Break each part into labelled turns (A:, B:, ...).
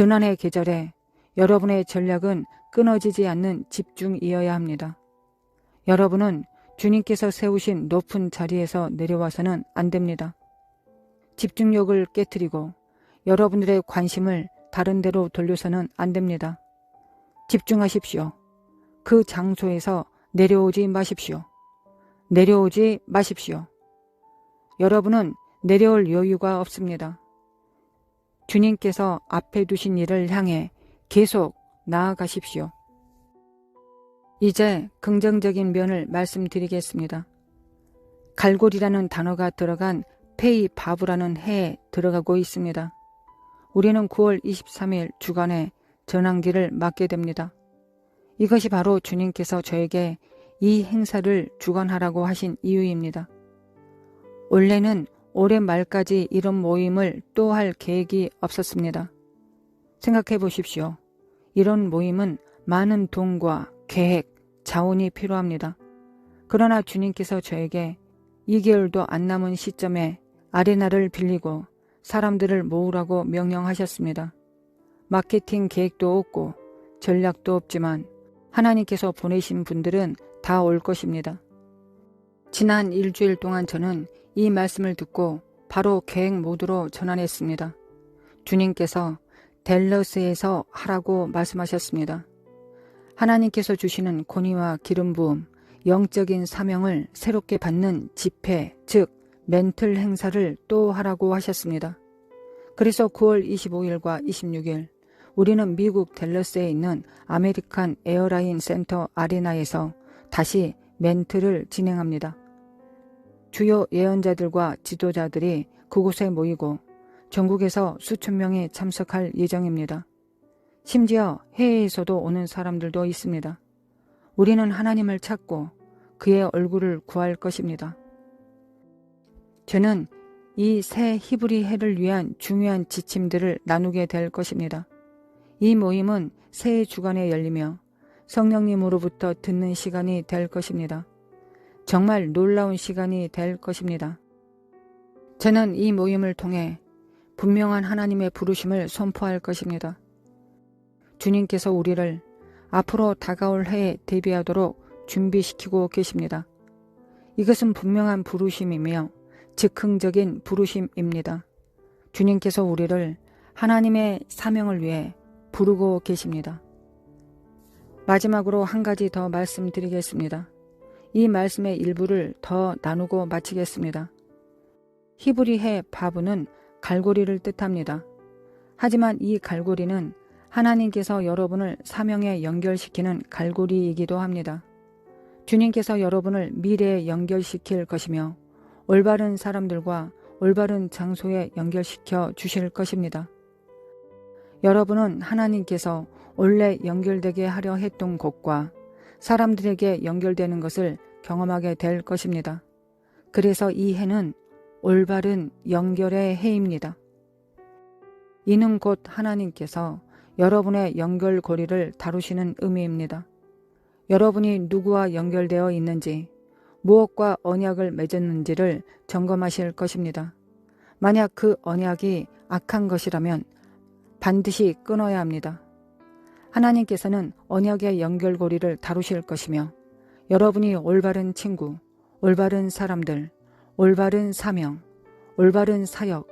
A: 전환의 계절에 여러분의 전략은 끊어지지 않는 집중이어야 합니다. 여러분은 주님께서 세우신 높은 자리에서 내려와서는 안 됩니다. 집중력을 깨뜨리고 여러분들의 관심을 다른 데로 돌려서는 안 됩니다. 집중하십시오. 그 장소에서 내려오지 마십시오. 내려오지 마십시오. 여러분은 내려올 여유가 없습니다. 주님께서 앞에 두신 일을 향해 계속 나아가십시오. 이제 긍정적인 면을 말씀드리겠습니다. 갈고리라는 단어가 들어간 페이 바브라는 해에 들어가고 있습니다. 우리는 9월 23일 주간에 전환기를 맞게 됩니다. 이것이 바로 주님께서 저에게 이 행사를 주관하라고 하신 이유입니다. 원래는 올해 말까지 이런 모임을 또 할 계획이 없었습니다. 생각해 보십시오. 이런 모임은 많은 돈과 계획, 자원이 필요합니다. 그러나 주님께서 저에게 2개월도 안 남은 시점에 아레나를 빌리고 사람들을 모으라고 명령하셨습니다. 마케팅 계획도 없고 전략도 없지만 하나님께서 보내신 분들은 다 올 것입니다. 지난 일주일 동안 저는 이 말씀을 듣고 바로 계획 모드로 전환했습니다. 주님께서 델러스에서 하라고 말씀하셨습니다. 하나님께서 주시는 권위와 기름 부음, 영적인 사명을 새롭게 받는 집회, 즉 멘틀 행사를 또 하라고 하셨습니다. 그래서 9월 25일과 26일 우리는 미국 델러스에 있는 아메리칸 에어라인 센터 아레나에서 다시 멘트를 진행합니다. 주요 예언자들과 지도자들이 그곳에 모이고 전국에서 수천 명이 참석할 예정입니다. 심지어 해외에서도 오는 사람들도 있습니다. 우리는 하나님을 찾고 그의 얼굴을 구할 것입니다. 저는 이 새 히브리 해를 위한 중요한 지침들을 나누게 될 것입니다. 이 모임은 새해 주간에 열리며 성령님으로부터 듣는 시간이 될 것입니다. 정말 놀라운 시간이 될 것입니다. 저는 이 모임을 통해 분명한 하나님의 부르심을 선포할 것입니다. 주님께서 우리를 앞으로 다가올 해에 대비하도록 준비시키고 계십니다. 이것은 분명한 부르심이며 즉흥적인 부르심입니다. 주님께서 우리를 하나님의 사명을 위해 부르고 계십니다. 마지막으로 한 가지 더 말씀드리겠습니다. 이 말씀의 일부를 더 나누고 마치겠습니다. 히브리해 바브는 갈고리를 뜻합니다. 하지만 이 갈고리는 하나님께서 여러분을 사명에 연결시키는 갈고리이기도 합니다. 주님께서 여러분을 미래에 연결시킬 것이며 올바른 사람들과 올바른 장소에 연결시켜 주실 것입니다. 여러분은 하나님께서 원래 연결되게 하려 했던 곳과 사람들에게 연결되는 것을 경험하게 될 것입니다. 그래서 이 해는 올바른 연결의 해입니다. 이는 곧 하나님께서 여러분의 연결고리를 다루시는 의미입니다. 여러분이 누구와 연결되어 있는지, 무엇과 언약을 맺었는지를 점검하실 것입니다. 만약 그 언약이 악한 것이라면 반드시 끊어야 합니다. 하나님께서는 언약의 연결고리를 다루실 것이며 여러분이 올바른 친구, 올바른 사람들, 올바른 사명, 올바른 사역,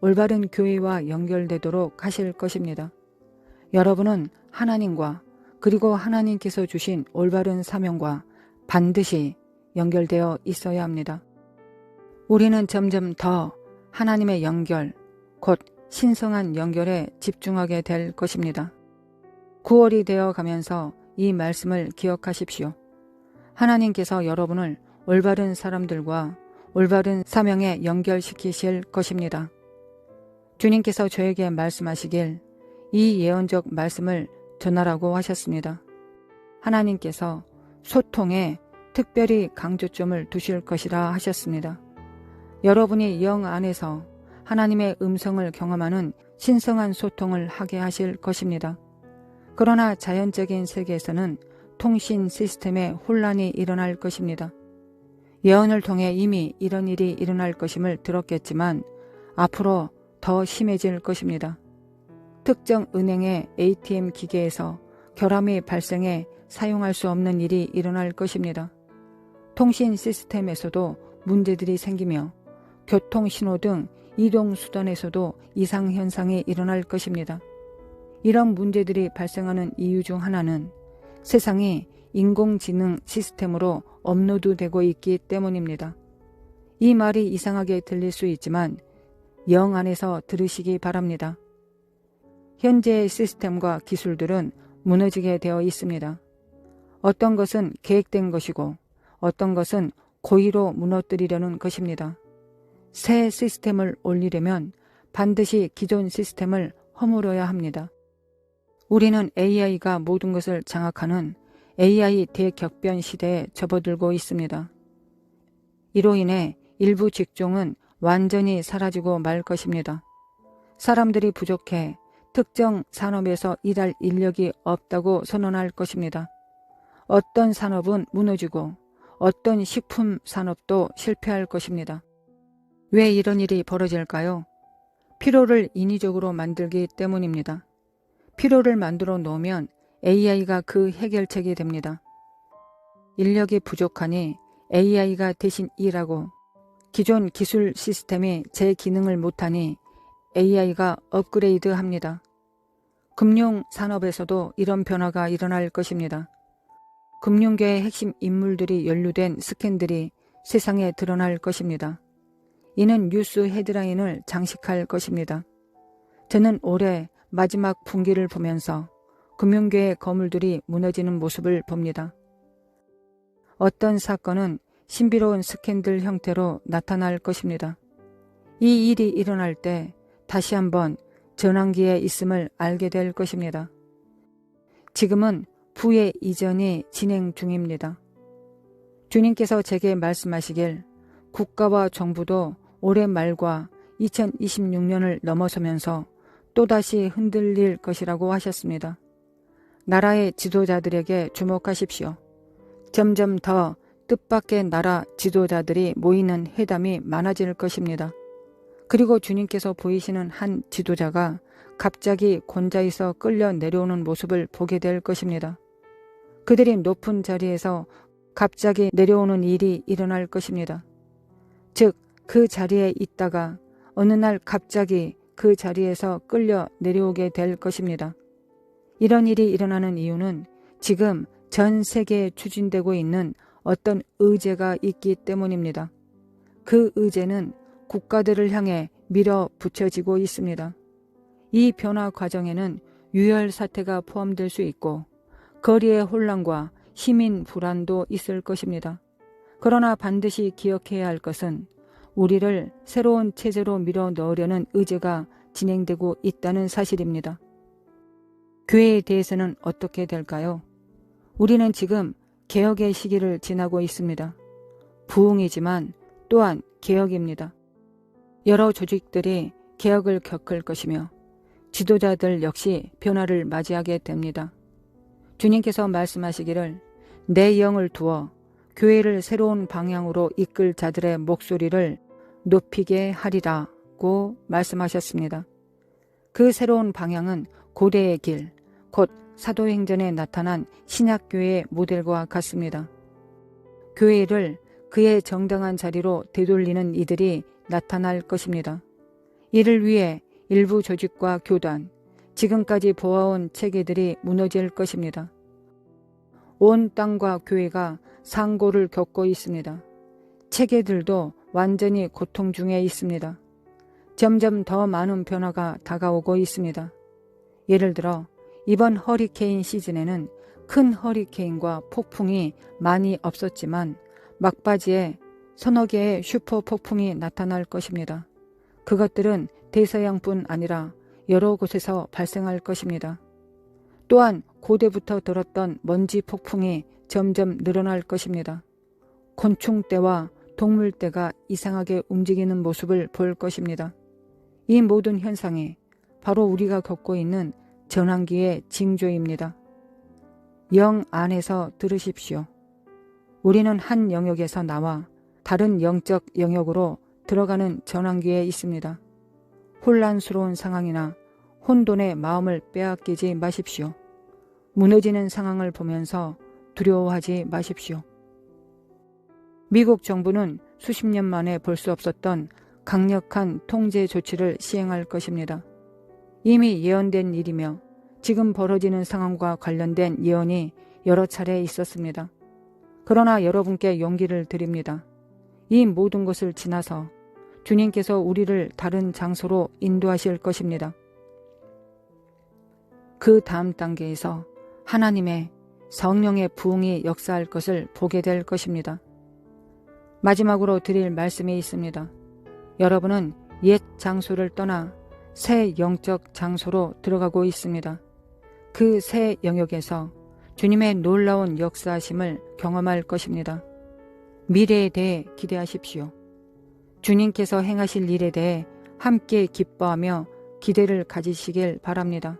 A: 올바른 교회와 연결되도록 하실 것입니다. 여러분은 하나님과 그리고 하나님께서 주신 올바른 사명과 반드시 연결되어 있어야 합니다. 우리는 점점 더 하나님의 연결, 곧 신성한 연결에 집중하게 될 것입니다. 9월이 되어 가면서 이 말씀을 기억하십시오. 하나님께서 여러분을 올바른 사람들과 올바른 사명에 연결시키실 것입니다. 주님께서 저에게 말씀하시길 이 예언적 말씀을 전하라고 하셨습니다. 하나님께서 소통에 특별히 강조점을 두실 것이라 하셨습니다. 여러분이 영 안에서 하나님의 음성을 경험하는 신성한 소통을 하게 하실 것입니다. 그러나 자연적인 세계에서는 통신 시스템에 혼란이 일어날 것입니다. 예언을 통해 이미 이런 일이 일어날 것임을 들었겠지만 앞으로 더 심해질 것입니다. 특정 은행의 ATM 기계에서 결함이 발생해 사용할 수 없는 일이 일어날 것입니다. 통신 시스템에서도 문제들이 생기며 교통 신호 등 이동 수단에서도 이상 현상이 일어날 것입니다. 이런 문제들이 발생하는 이유 중 하나는 세상이 인공지능 시스템으로 업로드되고 있기 때문입니다. 이 말이 이상하게 들릴 수 있지만 영 안에서 들으시기 바랍니다. 현재의 시스템과 기술들은 무너지게 되어 있습니다. 어떤 것은 계획된 것이고 어떤 것은 고의로 무너뜨리려는 것입니다. 새 시스템을 올리려면 반드시 기존 시스템을 허물어야 합니다. 우리는 AI가 모든 것을 장악하는 AI 대격변 시대에 접어들고 있습니다. 이로 인해 일부 직종은 완전히 사라지고 말 것입니다. 사람들이 부족해 특정 산업에서 일할 인력이 없다고 선언할 것입니다. 어떤 산업은 무너지고 어떤 식품 산업도 실패할 것입니다. 왜 이런 일이 벌어질까요? 피로를 인위적으로 만들기 때문입니다. 피로를 만들어 놓으면 AI가 그 해결책이 됩니다. 인력이 부족하니 AI가 대신 일하고 기존 기술 시스템이 제 기능을 못하니 AI가 업그레이드 합니다. 금융 산업에서도 이런 변화가 일어날 것입니다. 금융계의 핵심 인물들이 연루된 스캔들이 세상에 드러날 것입니다. 이는 뉴스 헤드라인을 장식할 것입니다. 저는 올해 마지막 분기를 보면서 금융계의 거물들이 무너지는 모습을 봅니다. 어떤 사건은 신비로운 스캔들 형태로 나타날 것입니다. 이 일이 일어날 때 다시 한번 전환기에 있음을 알게 될 것입니다. 지금은 부의 이전이 진행 중입니다. 주님께서 제게 말씀하시길 국가와 정부도 올해 말과 2026년을 넘어서면서 또다시 흔들릴 것이라고 하셨습니다. 나라의 지도자들에게 주목하십시오. 점점 더 뜻밖의 나라 지도자들이 모이는 회담이 많아질 것입니다. 그리고 주님께서 보이시는 한 지도자가 갑자기 곤자에서 끌려 내려오는 모습을 보게 될 것입니다. 그들이 높은 자리에서 갑자기 내려오는 일이 일어날 것입니다. 즉, 그 자리에 있다가 어느 날 갑자기 그 자리에서 끌려 내려오게 될 것입니다. 이런 일이 일어나는 이유는 지금 전 세계에 추진되고 있는 어떤 의제가 있기 때문입니다. 그 의제는 국가들을 향해 밀어 붙여지고 있습니다. 이 변화 과정에는 유혈 사태가 포함될 수 있고 거리의 혼란과 시민 불안도 있을 것입니다. 그러나 반드시 기억해야 할 것은 우리를 새로운 체제로 밀어 넣으려는 의제가 진행되고 있다는 사실입니다. 교회에 대해서는 어떻게 될까요? 우리는 지금 개혁의 시기를 지나고 있습니다. 부흥이지만 또한 개혁입니다. 여러 조직들이 개혁을 겪을 것이며 지도자들 역시 변화를 맞이하게 됩니다. 주님께서 말씀하시기를 내 영을 두어 교회를 새로운 방향으로 이끌 자들의 목소리를 높이게 하리라고 말씀하셨습니다. 그 새로운 방향은 고대의 길, 곧 사도행전에 나타난 신약교회의 모델과 같습니다. 교회를 그의 정당한 자리로 되돌리는 이들이 나타날 것입니다. 이를 위해 일부 조직과 교단, 지금까지 보아온 체계들이 무너질 것입니다. 온 땅과 교회가 상고를 겪고 있습니다. 체계들도 완전히 고통 중에 있습니다. 점점 더 많은 변화가 다가오고 있습니다. 예를 들어 이번 허리케인 시즌에는 큰 허리케인과 폭풍이 많이 없었지만 막바지에 서너 개의 슈퍼 폭풍이 나타날 것입니다. 그것들은 대서양뿐 아니라 여러 곳에서 발생할 것입니다. 또한 고대부터 들었던 먼지 폭풍이 점점 늘어날 것입니다. 곤충떼와 동물떼가 이상하게 움직이는 모습을 볼 것입니다. 이 모든 현상이 바로 우리가 겪고 있는 전환기의 징조입니다. 영 안에서 들으십시오. 우리는 한 영역에서 나와 다른 영적 영역으로 들어가는 전환기에 있습니다. 혼란스러운 상황이나 혼돈의 마음을 빼앗기지 마십시오. 무너지는 상황을 보면서 두려워하지 마십시오. 미국 정부는 수십 년 만에 볼 수 없었던 강력한 통제 조치를 시행할 것입니다. 이미 예언된 일이며 지금 벌어지는 상황과 관련된 예언이 여러 차례 있었습니다. 그러나 여러분께 용기를 드립니다. 이 모든 것을 지나서 주님께서 우리를 다른 장소로 인도하실 것입니다. 그 다음 단계에서 하나님의 성령의 부흥이 역사할 것을 보게 될 것입니다. 마지막으로 드릴 말씀이 있습니다. 여러분은 옛 장소를 떠나 새 영적 장소로 들어가고 있습니다. 그 새 영역에서 주님의 놀라운 역사하심을 경험할 것입니다. 미래에 대해 기대하십시오. 주님께서 행하실 일에 대해 함께 기뻐하며 기대를 가지시길 바랍니다.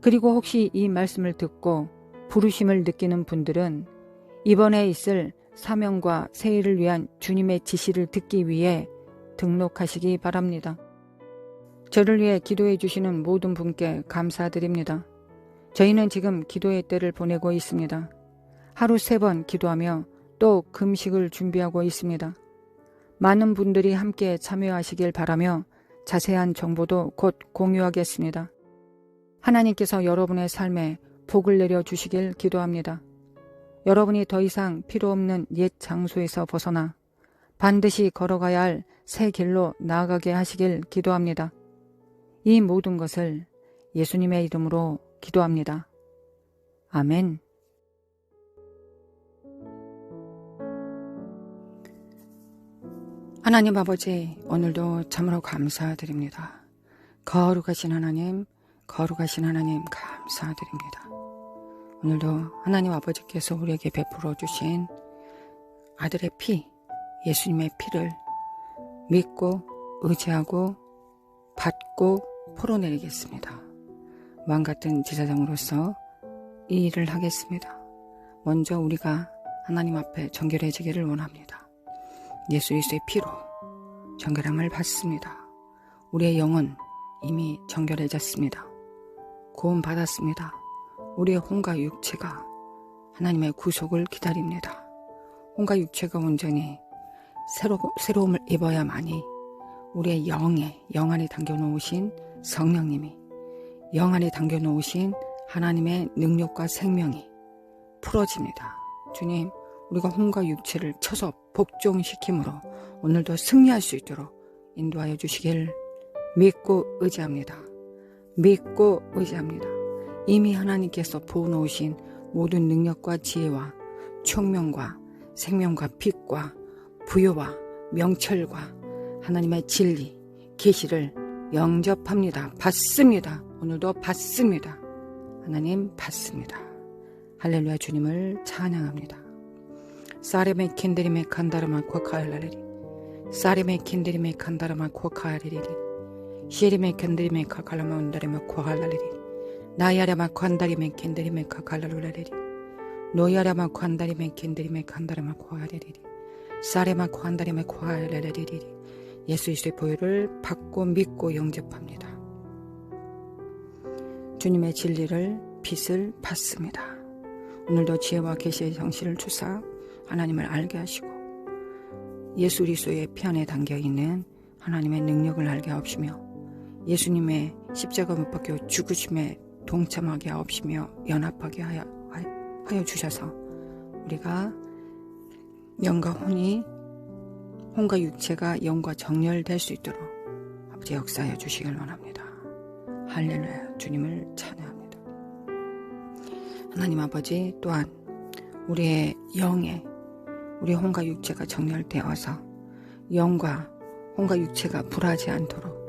A: 그리고 혹시 이 말씀을 듣고 부르심을 느끼는 분들은 이번에 있을 사명과 세일을 위한 주님의 지시를 듣기 위해 등록하시기 바랍니다. 저를 위해 기도해 주시는 모든 분께 감사드립니다. 저희는 지금 기도의 때를 보내고 있습니다. 하루 세 번 기도하며 또 금식을 준비하고 있습니다. 많은 분들이 함께 참여하시길 바라며 자세한 정보도 곧 공유하겠습니다. 하나님께서 여러분의 삶에 복을 내려 주시길 기도합니다. 여러분이 더 이상 필요 없는 옛 장소에서 벗어나 반드시 걸어가야 할 새 길로 나아가게 하시길 기도합니다. 이 모든 것을 예수님의 이름으로 기도합니다. 아멘. 하나님 아버지, 오늘도 참으로 감사드립니다. 거룩하신 하나님, 거룩하신 하나님 감사드립니다. 오늘도 하나님 아버지께서 우리에게 베풀어 주신 아들의 피, 예수님의 피를 믿고 의지하고 받고 풀어내리겠습니다. 왕 같은 제사장으로서 이 일을 하겠습니다. 먼저 우리가 하나님 앞에 정결해지기를 원합니다. 예수 그리스도의 피로 정결함을 받습니다. 우리의 영은 이미 정결해졌습니다. 구원 받았습니다. 우리의 혼과 육체가 하나님의 구속을 기다립니다. 혼과 육체가 온전히 새로, 새로움을 입어야만이 우리의 영에 영 안에 담겨놓으신 성령님이 영 안에 담겨놓으신 하나님의 능력과 생명이 풀어집니다. 주님, 우리가 혼과 육체를 쳐서 복종시킴으로 오늘도 승리할 수 있도록 인도하여 주시길 믿고 의지합니다. 믿고 의지합니다. 이미 하나님께서 부어놓으신 모든 능력과 지혜와 총명과 생명과 빛과 부여와 명철과 하나님의 진리, 계시를 영접합니다. 받습니다. 오늘도 받습니다. 하나님 받습니다. 할렐루야 주님을 찬양합니다. 사레메 킨데리메 칸다르마 코카알라레리 사레메 킨데리메 칸다르마 코카알리리 시에리메 킨데리메 카칼라마 온다레마 코할라레리 나야라마 칸다리메 킨데리메 카칼라루라레리 노야라마 칸다리메 킨데리메 칸다르마 코하레리리 사레마 코한다리메 코하레레리리 예수 이스의 보혈을 받고 믿고 영접합니다. 주님의 진리를 빛을 받습니다. 오늘도 지혜와 계시의 정신을 주사 하나님을 알게 하시고 예수 그리스도의 피 안에 담겨 있는 하나님의 능력을 알게 하옵시며 예수님의 십자가 못 박혀 죽으심에 동참하게 하옵시며 연합하게 하여, 하여 주셔서 우리가 영과 혼이 혼과 육체가 영과 정렬될 수 있도록 아버지 역사하여 주시길 원합니다. 할렐루야 주님을 찬양합니다. 하나님 아버지 또한 우리의 영에 우리 혼과 육체가 정렬되어서 영과 혼과 육체가 불하지 않도록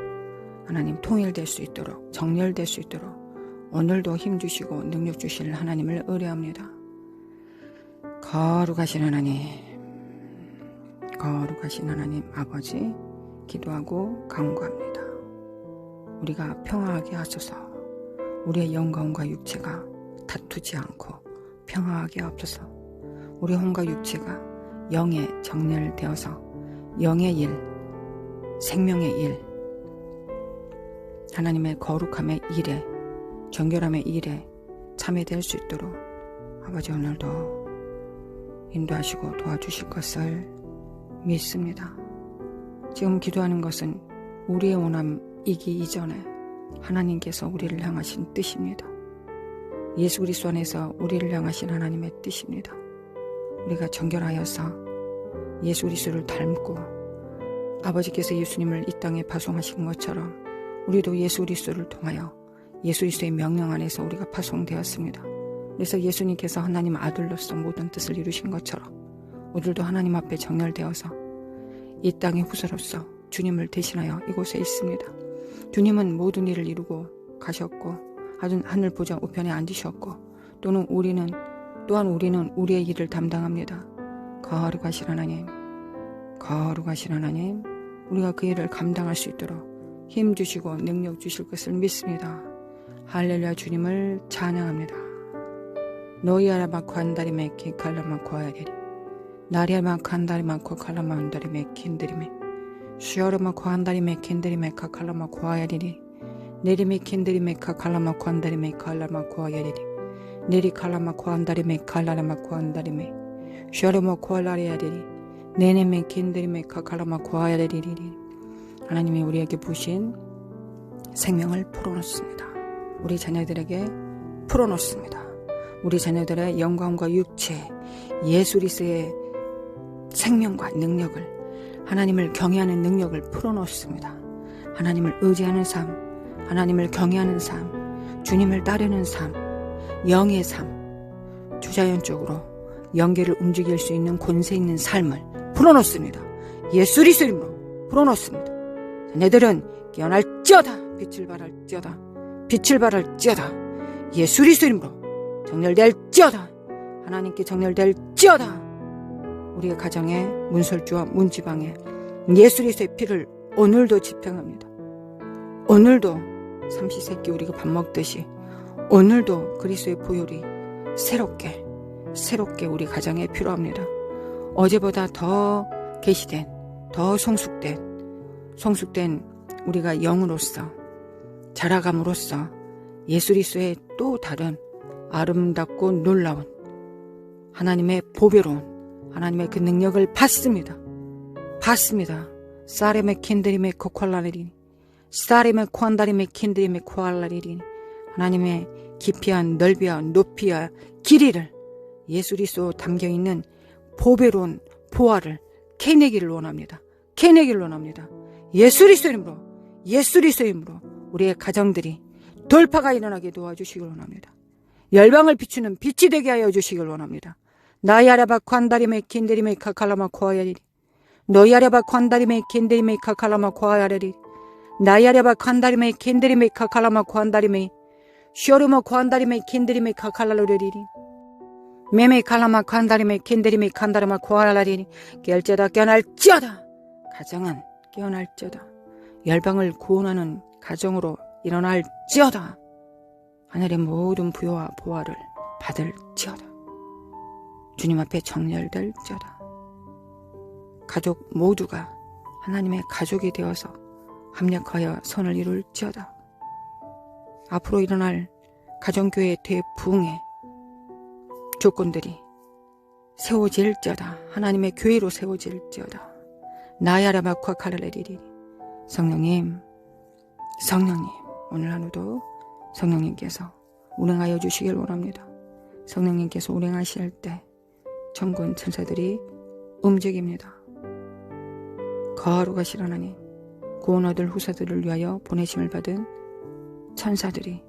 A: 하나님 통일될 수 있도록 정렬될 수 있도록 오늘도 힘 주시고 능력 주실 하나님을 의뢰합니다. 거룩하신 하나님, 거룩하신 하나님 아버지 기도하고 간구합니다. 우리가 평화하게 하소서. 우리의 영광과 육체가 다투지 않고 평화하게 하옵소서. 우리 혼과 육체가 영에 정렬되어서 영의 일, 생명의 일, 하나님의 거룩함의 일에 정결함의 일에 참여 될 수 있도록 아버지 오늘도 인도하시고 도와주실 것을 믿습니다. 지금 기도하는 것은 우리의 원함이기 이전에 하나님께서 우리를 향하신 뜻입니다. 예수 그리스도 안에서 우리를 향하신 하나님의 뜻입니다. 우리가 정결하여서 예수 그리스도를 닮고 아버지께서 예수님을 이 땅에 파송하신 것처럼 우리도 예수 그리스도를 통하여 예수 그리스도의 명령 안에서 우리가 파송되었습니다. 그래서 예수님께서 하나님 아들로서 모든 뜻을 이루신 것처럼 우리도 하나님 앞에 정렬되어서 이 땅의 후사로서 주님을 대신하여 이곳에 있습니다. 주님은 모든 일을 이루고 가셨고 하늘 보좌 우편에 앉으셨고 또는 우리는 또한 우리는 우리의 일을 담당합니다. 거룩하신 하나님, 거룩하신 하나님, 우리가 그 일을 감당할 수 있도록 힘 주시고 능력 주실 것을 믿습니다. 할렐루야 주님을 찬양합니다. 노이아라 마코 한다리 메키 칼라마코 아야리. 나리아 마코 한다리 마코 칼라마 한다리 메킨드리메 슈어르 마코 한다리 메킨드리 메카 칼라마코 아야리리 내리메 킨드리 메카 칼라마코 한다리 메 칼라마코 아야리리 내리 칼라마코 한다리 메 칼라마코 한다리 메 슈어르 마코 알라리아리리 내네메 킨드리 메카 칼라마코 아야리리리 하나님이 우리에게 부신 생명을 풀어놓습니다. 우리 자녀들에게 풀어놓습니다. 우리 자녀들의 영광과 육체, 예수 리스의 생명과 능력을 하나님을 경외하는 능력을 풀어놓습니다. 하나님을 의지하는 삶, 하나님을 경외하는 삶, 주님을 따르는 삶, 영의 삶, 주자연적으로 영계를 움직일 수 있는 권세 있는 삶을 풀어놓습니다. 예수 리스 이름으로 풀어놓습니다. 자녀들은 깨어날지어다 빛을 발할지어다 빛을 발할지어다 예수 리스 이름으로 정렬될지어다 하나님께 정렬될지어다 우리의 가정에 문설주와 문지방에 예수 리스의 피를 오늘도 집행합니다. 오늘도 삼시세끼 우리가 밥 먹듯이 오늘도 그리스도의 보혈이 새롭게 새롭게 우리 가정에 필요합니다. 어제보다 더 계시된 더 성숙된 성숙된 우리가 영으로서 자라감으로써 예수 리스의 또 다른 아름답고 놀라운 하나님의 보배로운 하나님의 그 능력을 받습니다. 받습니다. 사레메 킨드리메 코콜라리니 사레메 콘다리메 킨드리메 코알라리니 하나님의 깊이한 넓이와 높이와 길이를 예수 리스도 담겨 있는 보배로운 보화를 캐내기를 원합니다. 캐내기를 원합니다. 예수 리스도 이름으로 예수 리스도 이름으로 우리의 가정들이 돌파가 일어나게 도와주시길 원합니다. 열방을 비추는 빛이 되게 하여 주시길 원합니다. 나야라바 관다리메 킨데리메 카칼라마 코아야리 너야라바 관다리메 킨데리메 카칼라마 코아야리 나야라바 관다리메 킨데리메 카칼라마 관다리메 쇼르모 관다리메 킨데리메 카칼라로리리 메메 칼라마 관다리메 킨데리메 칸다르마 코아라리니 결제다 깨어날지어다. 가정은 깨어날지어다. 열방을 구원하는 가정으로 일어날지어다. 하늘의 모든 부여와 보화를 받을지어다. 주님 앞에 정렬될지어다. 가족 모두가 하나님의 가족이 되어서 합력하여 선을 이룰지어다. 앞으로 일어날 가정교회 대부흥의 조건들이 세워질지어다. 하나님의 교회로 세워질지어다. 나야라마쿠아 카를레리리 성령님 성령님 오늘 하루도 성령님께서 운행하여 주시길 원합니다. 성령님께서 운행하실 때 천군 천사들이 움직입니다. 거룩하신 하나님 구원 얻을 후사들을 위하여 보내심을 받은 천사들이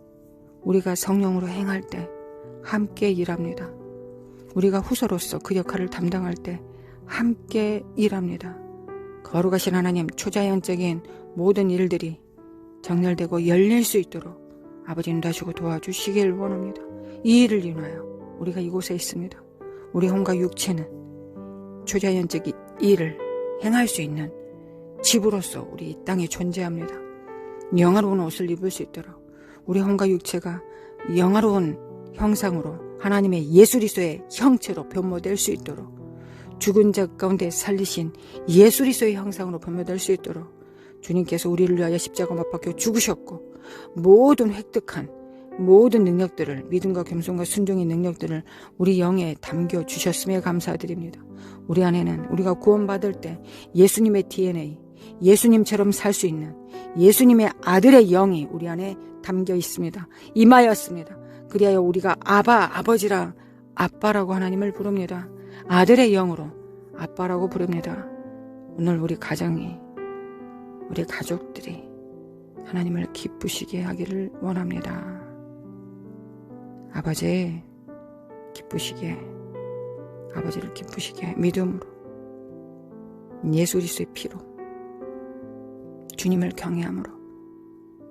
A: 우리가 성령으로 행할 때 함께 일합니다. 우리가 후사로서 그 역할을 담당할 때 함께 일합니다. 거룩하신 하나님 초자연적인 모든 일들이 정렬되고 열릴 수 있도록 아버지는 다시고 도와주시길 원합니다. 이 일을 인하여 우리가 이곳에 있습니다. 우리 혼과 육체는 초자연적 일을 행할 수 있는 집으로서 우리 이 땅에 존재합니다. 영화로운 옷을 입을 수 있도록 우리 혼과 육체가 영화로운 형상으로 하나님의 예수리소의 형체로 변모될 수 있도록 죽은 자 가운데 살리신 예수리소의 형상으로 변모될 수 있도록 주님께서 우리를 위하여 십자가 못 박혀 죽으셨고 모든 획득한 모든 능력들을 믿음과 겸손과 순종의 능력들을 우리 영에 담겨 주셨음에 감사드립니다. 우리 안에는 우리가 구원받을 때 예수님의 DNA, 예수님처럼 살 수 있는 예수님의 아들의 영이 우리 안에 담겨 있습니다. 임하였습니다. 그리하여 우리가 아바, 아버지라 아빠라고 하나님을 부릅니다. 아들의 영으로 아빠라고 부릅니다. 오늘 우리 가정이, 우리 가족들이 하나님을 기쁘시게 하기를 원합니다. 아버지, 기쁘시게, 아버지를 기쁘시게 믿음으로 예수 그리스도의 피로 주님을 경외함으로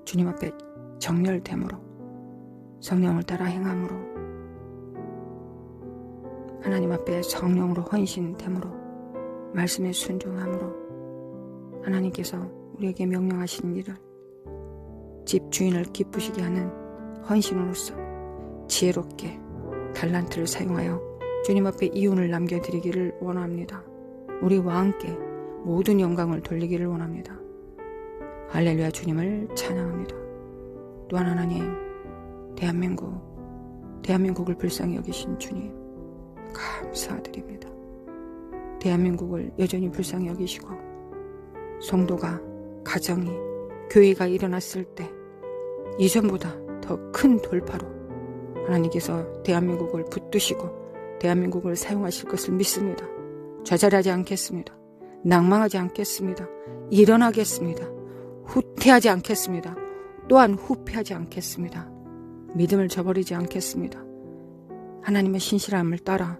A: 주님 앞에 정렬됨으로 성령을 따라 행함으로 하나님 앞에 성령으로 헌신됨으로 말씀에 순종함으로 하나님께서 우리에게 명령하신 일을 집 주인을 기쁘시게 하는 헌신으로서 지혜롭게 달란트를 사용하여 주님 앞에 이윤을 남겨드리기를 원합니다. 우리와 함께 모든 영광을 돌리기를 원합니다. 할렐루야 주님을 찬양합니다. 또한 하나님, 대한민국, 대한민국을 불쌍히 여기신 주님, 감사드립니다. 대한민국을 여전히 불쌍히 여기시고, 성도가, 가정이, 교회가 일어났을 때, 이전보다 더 큰 돌파로 하나님께서 대한민국을 붙드시고, 대한민국을 사용하실 것을 믿습니다. 좌절하지 않겠습니다. 낭망하지 않겠습니다. 일어나겠습니다. 후퇴하지 않겠습니다. 또한 후패하지 않겠습니다. 믿음을 저버리지 않겠습니다. 하나님의 신실함을 따라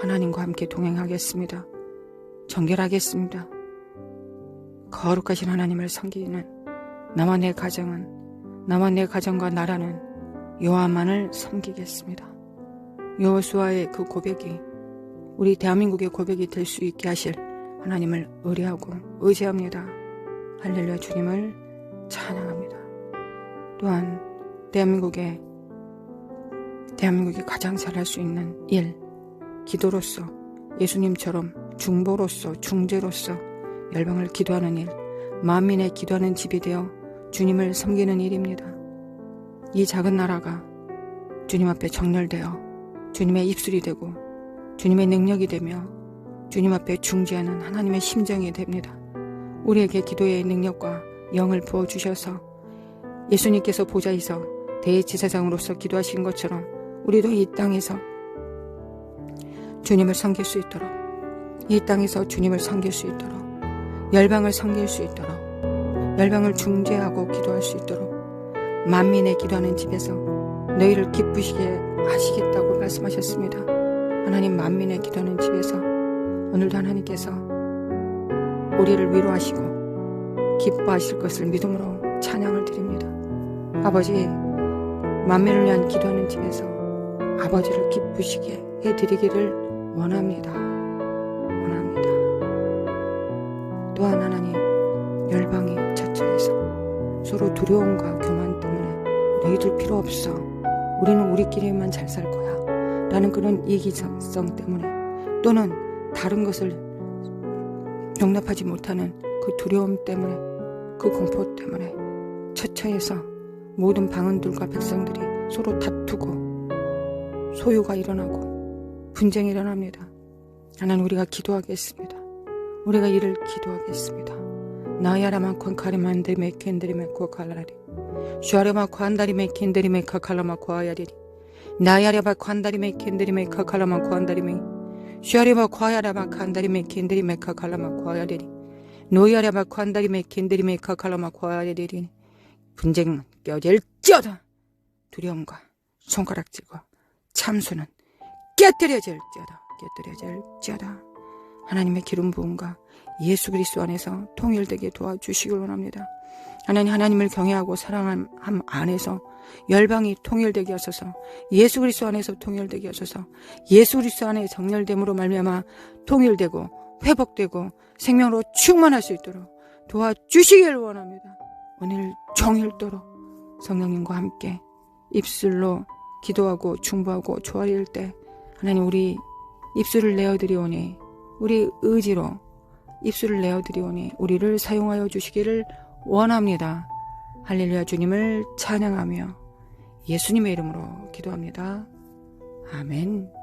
A: 하나님과 함께 동행하겠습니다. 정결하겠습니다. 거룩하신 하나님을 섬기는 나와 내 가정은 나와 내 가정과 나라는 여호와만을 섬기겠습니다. 여호수아의 그 고백이 우리 대한민국의 고백이 될 수 있게 하실 하나님을 의뢰하고 의지합니다. 할렐루야 주님을 찬양합니다. 또한 대한민국에 대한민국이 가장 잘할 수 있는 일, 기도로서 예수님처럼 중보로서 중재로서 열방을 기도하는 일, 만민의 기도하는 집이 되어 주님을 섬기는 일입니다. 이 작은 나라가 주님 앞에 정렬되어 주님의 입술이 되고 주님의 능력이 되며 주님 앞에 중재하는 하나님의 심정이 됩니다. 우리에게 기도의 능력과 영을 부어 주셔서 예수님께서 보좌에서 대제사장으로서 기도하신 것처럼 우리도 이 땅에서 주님을 섬길 수 있도록 이 땅에서 주님을 섬길 수 있도록 열방을 섬길 수 있도록 열방을 중재하고 기도할 수 있도록 만민의 기도하는 집에서 너희를 기쁘시게 하시겠다고 말씀하셨습니다. 하나님 만민의 기도하는 집에서 오늘도 하나님께서 우리를 위로하시고 기뻐하실 것을 믿음으로 찬양을 드립니다. 아버지 만민을 위한 기도하는 집에서 아버지를 기쁘시게 해드리기를 원합니다. 또한 하나님 열방이 처처해서 서로 두려움과 교만 때문에 너희들 필요 없어. 우리는 우리끼리만 잘 살 거야. 라는 그런 이기적성 때문에 또는 다른 것을 용납하지 못하는 그 두려움 때문에 그 공포 때문에 처처해서 모든 방언들과 백성들이 서로 다투고 소요가 일어나고 분쟁이 일어납니다. 하나님 우리가 기도하겠습니다. 우리가 이를 기도하겠습니다. 나야라만 콘 카리만 데 메 켄드리메 코칼라리. 슈아레마 관다리메 켄드리메 카칼라마 코아야리리. 나야레바 관다리메 켄드리메 카칼라마 코안다리메. 슈아레마 과야라마 칸다리메 켄드리메 카칼라마 코아야리리. 노야레바 관다리메 켄드리메 카칼라마 코아야리리. 분쟁 껴질지어다. 두려움과 손가락질과 참수는 깨뜨려질지어다. 깨뜨려질지어다 하나님의 기름 부음과 예수 그리스도 안에서 통일되게 도와주시길 원합니다. 하나님 하나님을 경외하고 사랑함 안에서 열방이 통일되게 하소서 예수 그리스도 안에서 통일되게 하소서 예수 그리스도 안에 정렬됨으로 말미암아 통일되고 회복되고 생명으로 충만할 수 있도록 도와주시길 원합니다. 오늘 종일도록 성령님과 함께 입술로 기도하고 중보하고 조아릴 때 하나님 우리 입술을 내어드리오니 우리 의지로 입술을 내어드리오니 우리를 사용하여 주시기를 원합니다. 할렐루야 주님을 찬양하며 예수님의 이름으로 기도합니다. 아멘.